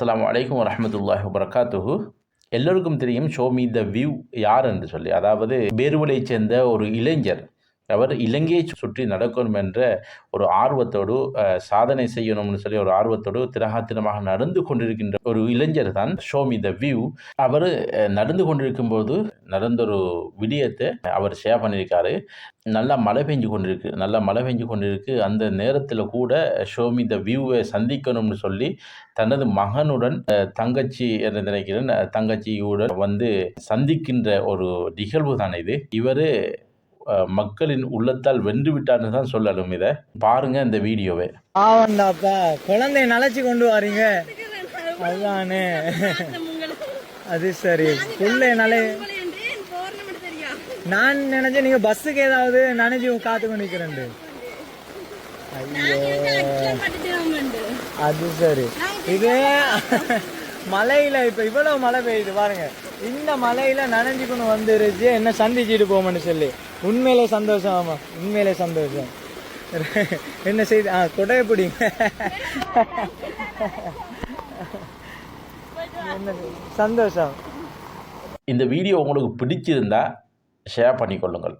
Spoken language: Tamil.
அஸ்லாம் வலைக்கம் வரமத்துல்லாஹ் வரகாத்துஹு எல்லோருக்கும் தெரியும் ஷோ மீ த வியூ யார் என்று சொல்லி. அதாவது பேருவலைச் சேர்ந்த ஒரு இளைஞர் அவர் இலங்கையை சுற்றி நடக்கணும் என்ற ஒரு ஆர்வத்தோடு சாதனை செய்யணும்னு சொல்லி ஒரு ஆர்வத்தோடு திரகாத்திரமாக நடந்து கொண்டிருக்கின்ற ஒரு இளைஞர் தான் ஷோ த வியூ. அவர் நடந்து கொண்டிருக்கும் போது நடந்த ஒரு விடயத்தை அவர் ஷேர் பண்ணியிருக்காரு. நல்லா மழை பெஞ்சு கொண்டிருக்கு நல்லா மழை பெஞ்சு கொண்டிருக்கு. அந்த நேரத்தில் கூட ஷோமி த வியூவை சந்திக்கணும்னு சொல்லி தனது மகனுடன் தங்கச்சி என்று நினைக்கிறேன் தங்கச்சியுடன் வந்து சந்திக்கின்ற ஒரு நிகழ்வு தான் இது. இவர் மக்களின் உள்ளத்தால் வென்று விட்டார்னு தான் சொல்லணும் இதை. பாருங்க இந்த வீடியோவை. ஆவண்டாப்பா குழந்தைய நனைச்சு கொண்டு வாரீங்க. அதுதானே. அது சரி. புள்ளை நலை நான் நினைச்சேன் நீங்க பஸ்ஸுக்கு ஏதாவது நினைச்சு காத்து கொண்டு நிக்கிறேன் அது சரி. இது மழையில் இப்போ இவ்வளோ மழை பெய்யுது பாருங்க. இந்த மலையில நனைஞ்சுக்கொண்டு வந்துருச்சு என்ன சந்திச்சுட்டு போமன்னு சொல்லி. உண்மையிலே சந்தோஷம் ஆமா. உண்மையிலே சந்தோஷம். என்ன செய்து ஆ கொடையை பிடிங்க. என்ன சந்தோஷம். இந்த வீடியோ உங்களுக்கு பிடிச்சிருந்தா ஷேர் பண்ணிக்கொள்ளுங்கள்.